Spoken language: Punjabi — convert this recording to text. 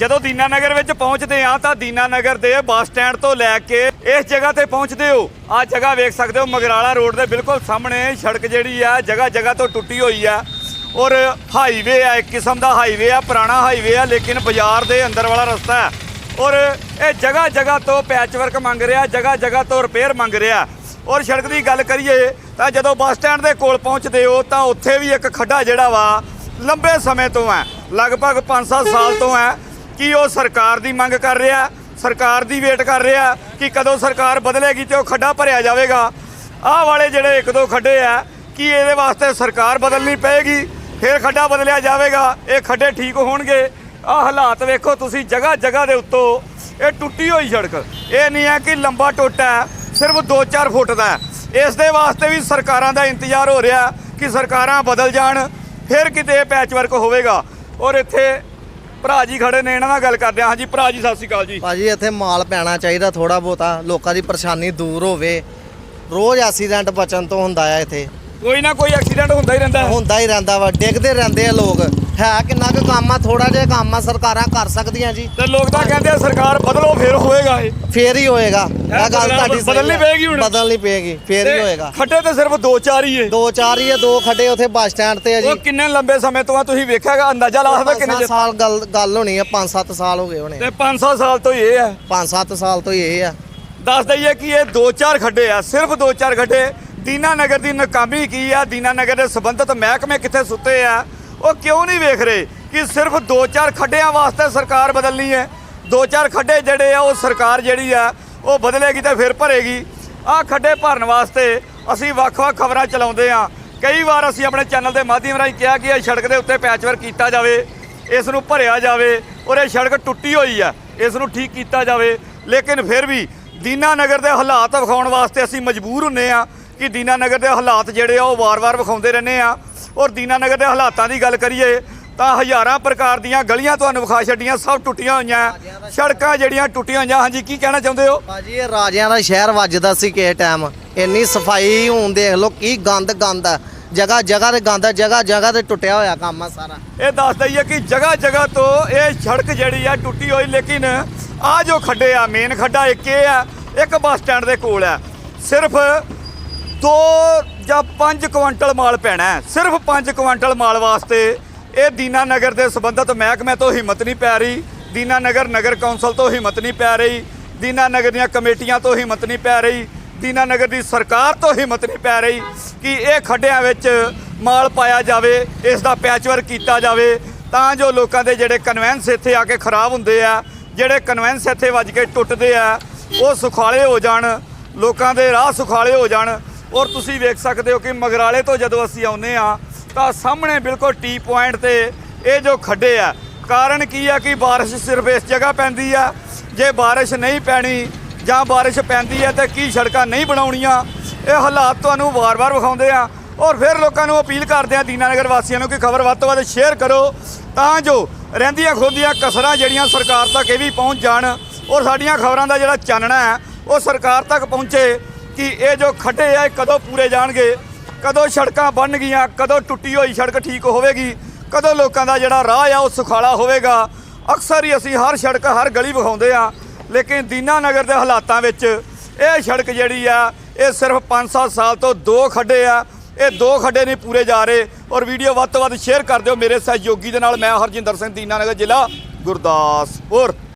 ਜਦੋਂ ਦੀਨਾਨਗਰ ਵਿੱਚ ਪਹੁੰਚਦੇ ਆ ਤਾਂ ਦੀਨਾਨਗਰ ਦੇ ਬੱਸ ਸਟੈਂਡ ਤੋਂ ਲੈ ਕੇ ਇਸ ਜਗ੍ਹਾ ਤੇ ਪਹੁੰਚਦੇ ਹੋ। ਆ ਜਗ੍ਹਾ ਵੇਖ ਸਕਦੇ ਹੋ, ਮਗਰਾਲਾ ਰੋਡ ਦੇ ਬਿਲਕੁਲ ਸਾਹਮਣੇ ਸੜਕ ਜਿਹੜੀ ਆ, ਜਗ੍ਹਾ ਜਗ੍ਹਾ ਤੋਂ ਟੁੱਟੀ ਹੋਈ ਆ। ਔਰ ਹਾਈਵੇ ਆ, ਇੱਕ ਕਿਸਮ ਦਾ ਹਾਈਵੇ ਆ, ਪੁਰਾਣਾ ਹਾਈਵੇ ਆ, ਲੇਕਿਨ ਬਾਜ਼ਾਰ ਦੇ ਅੰਦਰ ਵਾਲਾ ਰਸਤਾ ਹੈ। ਔਰ ਇਹ ਜਗ੍ਹਾ ਜਗ੍ਹਾ ਤੋਂ ਪੈਚ ਵਰਕ ਮੰਗ ਰਿਹਾ, ਜਗ੍ਹਾ ਜਗ੍ਹਾ ਤੋਂ ਰਿਪੇਅਰ ਮੰਗ ਰਿਹਾ। ਔਰ ਸੜਕ ਦੀ ਗੱਲ ਕਰੀਏ ਤਾਂ ਜਦੋਂ ਬੱਸ ਸਟੈਂਡ ਦੇ ਕੋਲ ਪਹੁੰਚਦੇ ਹੋ ਤਾਂ ਉੱਥੇ ਵੀ ਇੱਕ ਖੱਡਾ ਜਿਹੜਾ ਵਾ ਲੰਬੇ ਸਮੇਂ ਤੋਂ ਹੈ, ਲਗਭਗ 5-7 ਸਾਲ ਤੋਂ ਹੈ। ਕਿ ਉਹ ਸਰਕਾਰ ਦੀ ਮੰਗ ਕਰ ਰਿਹਾ? ਸਰਕਾਰ ਦੀ ਵੇਟ ਕਰ ਰਿਹਾ ਕਿ ਕਦੋਂ ਸਰਕਾਰ ਬਦਲੇਗੀ ਤੇ ਉਹ ਖੱਡਾ ਭਰਿਆ ਜਾਵੇਗਾ? ਆਹ ਵਾਲੇ ਜਿਹੜੇ ਇੱਕ ਦੋ ਖੱਡੇ ਆ, ਕਿ ਇਹਦੇ ਵਾਸਤੇ ਸਰਕਾਰ ਬਦਲਣੀ ਪਏਗੀ? ਫਿਰ ਖੱਡਾ ਬਦਲਿਆ ਜਾਵੇਗਾ। ਇਹ ਖੱਡੇ ਠੀਕ ਹੋਣਗੇ? ਆਹ ਹਾਲਾਤ ਵੇਖੋ ਤੁਸੀਂ ਜਗ੍ਹਾ ਜਗ੍ਹਾ ਦੇ ਉੱਤੋਂ। ਇਹ ਟੁੱਟੀ ਹੋਈ ਸੜਕ। ਇਹ ਨਹੀਂ ਹੈ ਕਿ ਲੰਬਾ ਟੋਟਾ ਸਿਰਫ 2-4 ਫੁੱਟ ਦਾ ਇਸ ਦੇ ਵਾਸਤੇ ਵੀ ਸਰਕਾਰਾਂ ਦਾ ਇੰਤਜ਼ਾਰ ਹੋ ਰਿਹਾ ਕਿ ਸਰਕਾਰਾਂ ਬਦਲ ਜਾਣ, ਫਿਰ ਕਿਤੇ ਇਹ ਪੈਚਵਰਕ ਹੋਵੇਗਾ। ਔਰ ਇੱਥੇ ਭਰਾ ਜੀ ਖੜੇ ਨੇ, ਇਹਨਾਂ ਨਾਲ ਗੱਲ ਕਰਦੇ ਹਾਂ। ਹਾਂਜੀ, ਭਰਾ ਜੀ, ਸਤਿ ਸ਼੍ਰੀ ਅਕਾਲ ਜੀ। ਭਾਜੀ, ਇੱਥੇ ਮਾਲ ਪੈਣਾ ਚਾਹੀਦਾ ਥੋੜਾ ਬਹੁਤਾ। ਲੋਕਾਂ ਦੀ ਪਰੇਸ਼ਾਨੀ ਦੂਰ ਹੋਵੇ। ਰੋਜ਼ ਐਕਸੀਡੈਂਟ ਬਚਣ ਤੋਂ ਹੁੰਦਾ ਆ ਇੱਥੇ। ਕੋਈ ਨਾ ਕੋਈ ਐਕਸੀਡੈਂਟ ਹੁੰਦਾ ਹੀ ਰਹਿੰਦਾ। ਹੈ ਹੁੰਦਾ ਹੀ ਰਹਿੰਦਾ ਵਾ ਡਿੱਗਦੇ ਰਹਿੰਦੇ ਆ ਲੋਕ। ਹੈ ਕਿੰਨਾ ਕੁ ਕੰਮ ਆ ਥੋੜਾ ਜਿਹਾ ਕੰਮ ਆ ਸਰਕਾਰਾਂ ਕਰ ਸਕਦੀਆਂ ਜੀ। ਤੇ ਲੋਕ ਤਾਂ ਕਹਿੰਦੇ ਆ ਸਰਕਾਰ ਬਦਲੋ ਫਿਰ ਹੋਏਗਾ ਇਹ। ਫੇਰ ਹੀ ਹੋਏਗਾ। ਇਹ ਗੱਲ ਬਦਲਣਾ- ਤੁਹਾਡੀ ਸਹੀ ਬਦਲਣੀ ਆ। ਪਏਗੀ ਹੁਣ। ਬਦਲਣੀ ਪਏਗੀ ਫੇਰ ਹੀ ਤੇ ਹੋਏਗਾ। ਖੱਡੇ ਤੇ ਸਿਰਫ 2-4 ਹੀ ਏ। ਦੋ ਚਾਰ ਹੀ ਆ ਦੋ ਖੱਡੇ ਉੱਥੇ ਬੱਸ ਸਟੈਂਡ ਤੇ ਆ ਜੀ। ਉਹ ਕਿੰਨੇ ਲੰਬੇ ਸਮੇਂ ਤੋਂ ਆ ਤੁਸੀਂ ਵੇਖਿਆਗਾ ਅੰਦਾਜ਼ਾ ਲਾ ਸਕਦੇ ਕਿੰਨੇ ਪੰਜ ਚਿਰ ਸਾਲ ਗੱਲ ਗੱਲ ਹੋਣੀ ਆ 5-7 ਸਾਲ ਹੋ ਗਏ ਹੋਣੇ ਤੇ 500 ਸਾਲ ਤੋਂ ਹੀ ਇਹ ਹੈ 5-7 ਸਾਲ ਤੋਂ ਹੀ ਇਹ ਆ। ਦੱਸ ਦਈਏ ਕਿ ਇਹ 2-4 ਖੱਡੇ ਆ ਸਿਰਫ 2-4 ਖੱਡੇ। ਦੀਨਾਨਗਰ ਦੀ ਨਾਕਾਮੀ ਕੀ ਆ? ਦੀਨਾਨਗਰ ਦੇ ਸੰਬੰਧਿਤ ਮਹਿਕਮੇ ਕਿੱਥੇ ਸੁੱਤੇ ਆ? ਉਹ ਕਿਉਂ ਨਹੀਂ ਵੇਖ ਰਹੇ ਕਿ ਸਿਰਫ 2-4 ਖੱਡਿਆਂ ਵਾਸਤੇ ਸਰਕਾਰ ਬਦਲਣੀ ਹੈ? 2-4 ਖੱਡੇ ਜਿਹੜੇ ਆ, ਉਹ ਸਰਕਾਰ ਜਿਹੜੀ ਆ, ਉਹ ਬਦਲੇਗੀ ਤੇ ਫਿਰ ਭਰੇਗੀ। ਆਹ ਖੱਡੇ ਭਰਨ ਵਾਸਤੇ ਅਸੀਂ ਵੱਖ-ਵੱਖ ਖਬਰਾਂ ਚਲਾਉਂਦੇ ਆ ਕਈ ਵਾਰ ਅਸੀਂ ਆਪਣੇ ਚੈਨਲ ਦੇ ਮਾਧਿਅਮ ਰਾਹੀਂ ਕਿਹਾ ਕਿ ਇਹ ਸੜਕ ਦੇ ਉੱਤੇ ਪੈਚਵਰਕ ਕੀਤਾ ਜਾਵੇ, ਇਸ ਨੂੰ ਭਰਿਆ ਜਾਵੇ ਔਰ ਇਹ ਸੜਕ ਟੁੱਟੀ ਹੋਈ ਆ, ਇਸ ਨੂੰ ਠੀਕ ਕੀਤਾ ਜਾਵੇ। ਲੇਕਿਨ ਫਿਰ ਵੀ ਦੀਨਾਨਗਰ ਦੇ ਹਾਲਾਤ ਵਿਖਾਉਣ ਵਾਸਤੇ ਅਸੀਂ ਮਜਬੂਰ ਹੁੰਨੇ ਆ ਕਿ ਦੀਨਾਨਗਰ ਦੇ ਹਾਲਾਤ ਜਿਹੜੇ ਆ ਉਹ ਵਾਰ-ਵਾਰ ਵਿਖਾਉਂਦੇ ਰਹਿੰਦੇ ਆ। ਔਰ ਦੀਨਾਨਗਰ ਦੇ ਹਾਲਾਤਾਂ ਦੀ ਗੱਲ ਕਰੀਏ ਤਾਂ ਹਜ਼ਾਰਾਂ ਪ੍ਰਕਾਰ ਦੀਆਂ ਗਲੀਆਂ ਤੁਹਾਨੂੰ ਵਿਖਾ ਛੱਡੀਆਂ ਸਭ ਟੁੱਟੀਆਂ ਹੋਈਆਂ। ਸੜਕਾਂ ਜਿਹੜੀਆਂ ਟੁੱਟੀਆਂ ਹੋਈਆਂ ਹਾਂਜੀ ਕੀ ਕਹਿਣਾ ਚਾਹੁੰਦੇ ਹੋ? ਭਾਜੀ ਇਹ ਰਾਜਿਆਂ ਦਾ ਸ਼ਹਿਰ ਵੱਜਦਾ ਸੀ ਕਿਸੇ ਟਾਈਮ ਇੰਨੀ ਸਫ਼ਾਈ ਹੁਣ ਦੇਖ ਲਓ ਕੀ ਗੰਦ ਗੰਦ ਆ। ਜਗ੍ਹਾ ਜਗ੍ਹਾ ਤੇ ਗੰਦ ਆ ਜਗ੍ਹਾ ਜਗ੍ਹਾ ਤੇ ਟੁੱਟਿਆ ਹੋਇਆ ਕੰਮ ਆ ਸਾਰਾ। ਇਹ ਦੱਸ ਦਈਏ ਕਿ ਜਗ੍ਹਾ ਜਗ੍ਹਾ ਤੋਂ ਇਹ ਸੜਕ ਜਿਹੜੀ ਆ ਟੁੱਟੀ ਹੋਈ ਲੇਕਿਨ ਆ ਜੋ ਖੱਡੇ ਆ ਮੇਨ ਖੱਡਾ ਇੱਕ ਇਹ ਆ ਇੱਕ ਬੱਸ ਸਟੈਂਡ ਦੇ ਕੋਲ ਆ। ਸਿਰਫ 2 ਜਾਂ 5 ਕੁਇੰਟਲ ਮਾਲ ਪੈਣਾ ਸਿਰਫ 5 ਕੁਇੰਟਲ ਮਾਲ ਵਾਸਤੇ ਇਹ ਦੀਨਾ ਨਗਰ ਦੇ ਸੰਬੰਧਿਤ ਮਹਿਕਮੇ ਤੋਂ ਹਿੰਮਤ ਨਹੀਂ ਪੈ ਰਹੀ। ਦੀਨਾ ਨਗਰ ਨਗਰ ਕੌਂਸਲ ਤੋਂ ਹਿੰਮਤ ਨਹੀਂ ਪੈ ਰਹੀ। ਦੀਨਾ ਨਗਰ ਦੀਆਂ ਕਮੇਟੀਆਂ ਤੋਂ ਹਿੰਮਤ ਨਹੀਂ ਪੈ ਰਹੀ। ਦੀਨਾ ਨਗਰ ਦੀ ਸਰਕਾਰ ਤੋਂ ਹਿੰਮਤ ਨਹੀਂ ਪੈ ਰਹੀ ਕਿ ਇਹ ਖੱਡਿਆਂ ਵਿੱਚ ਮਾਲ ਪਾਇਆ ਜਾਵੇ, ਇਸ ਦਾ ਪੈਚਵਰ ਕੀਤਾ ਜਾਵੇ। ਤਾਂ ਜੋ ਲੋਕਾਂ ਦੇ ਜਿਹੜੇ ਕਨਵੈਂਸ ਇੱਥੇ ਆ ਕੇ ਖਰਾਬ ਹੁੰਦੇ ਆ, ਜਿਹੜੇ ਕਨਵੈਂਸ ਇੱਥੇ ਵੱਜ ਕੇ ਟੁੱਟਦੇ ਆ, ਉਹ ਸੁਖਾਲੇ ਹੋ ਜਾਣ, ਲੋਕਾਂ ਦੇ ਰਾਹ ਸੁਖਾਲੇ ਹੋ ਜਾਣ। ਔਰ ਤੁਸੀਂ ਵੇਖ ਸਕਦੇ ਹੋ ਕਿ ਮਗਰਾਲੇ ਤੋਂ ਜਦੋਂ ਅਸੀਂ ਆਉਂਦੇ ਆ ਤਾਂ ਸਾਹਮਣੇ ਬਿਲਕੁਲ ਟੀ ਪੁਆਇੰਟ ਤੇ ਇਹ ਜੋ ਖੱਡੇ ਆ, ਕਾਰਨ ਕੀ ਆ ਕਿ ਬਾਰਿਸ਼ ਸਿਰਫ ਇਸ ਜਗ੍ਹਾ ਪੈਂਦੀ ਆ, ਜੇ ਬਾਰਿਸ਼ ਨਹੀਂ ਪੈਣੀ ਜਾਂ ਬਾਰਿਸ਼ ਪੈਂਦੀ ਹੈ ਤੇ ਕੀ ਸੜਕਾਂ ਨਹੀਂ ਬਣਾਉਣੀਆਂ, ਇਹ ਹਾਲਾਤ ਤੁਹਾਨੂੰ ਵਾਰ-ਵਾਰ ਵਿਖਾਉਂਦੇ ਆ। ਔਰ ਫਿਰ ਲੋਕਾਂ ਨੂੰ ਅਪੀਲ ਕਰਦੇ ਆ ਦੀਨਾਨਗਰ ਵਾਸੀਆਂ ਨੂੰ ਕਿ ਖਬਰ ਵੱਧ ਤੋਂ ਵੱਧ ਸ਼ੇਅਰ ਕਰੋ, ਤਾਂ ਜੋ ਰਹਿੰਦੀਆਂ ਖੋਦੀਆਂ ਕਸਰਾਂ ਜਿਹੜੀਆਂ ਸਰਕਾਰ ਤੱਕ ਇਹ ਵੀ ਪਹੁੰਚ ਜਾਣ, ਔਰ ਸਾਡੀਆਂ ਖਬਰਾਂ ਦਾ ਜਿਹੜਾ ਚਾਨਣਾ ਹੈ, ਉਹ ਸਰਕਾਰ ਤੱਕ ਪਹੁੰਚੇ। ਕਿ ਇਹ ਜੋ ਖੱਡੇ ਆ, ਇਹ ਕਦੋਂ ਪੂਰੇ ਜਾਣਗੇ? ਕਦੋਂ ਸੜਕਾਂ ਬਣ ਗਈਆਂ? ਕਦੋਂ ਟੁੱਟੀ ਹੋਈ ਸੜਕ ਠੀਕ ਹੋਵੇਗੀ? ਕਦੋਂ ਲੋਕਾਂ ਦਾ ਜਿਹੜਾ ਰਾਹ ਆ, ਉਹ ਸੁਖਾਲਾ ਹੋਵੇਗਾ? ਅਕਸਰ ਹੀ ਅਸੀਂ ਹਰ ਸੜਕ, ਹਰ ਗਲੀ ਵਿਖਾਉਂਦੇ ਆ, ਲੇਕਿਨ ਦੀਨਾ ਨਗਰ ਦੇ ਹਾਲਾਤਾਂ ਵਿੱਚ ਇਹ ਸੜਕ ਜਿਹੜੀ ਆ, ਇਹ ਸਿਰਫ 5-7 ਸਾਲ ਤੋਂ ਦੋ ਖੱਡੇ ਆ। ਇਹ ਦੋ ਖੱਡੇ ਨਹੀਂ ਪੂਰੇ ਜਾ ਰਹੇ। ਔਰ ਵੀਡੀਓ ਵੱਧ ਤੋਂ ਵੱਧ ਸ਼ੇਅਰ ਕਰ ਦਿਓ ਮੇਰੇ ਸਹਿਯੋਗੀ ਦੇ ਨਾਲ। ਮੈਂ ਹਰਜਿੰਦਰ ਸਿੰਘ ਦੀਨਾ ਨਗਰ ਜ਼ਿਲ੍ਹਾ ਗੁਰਦਾਸਪੁਰ।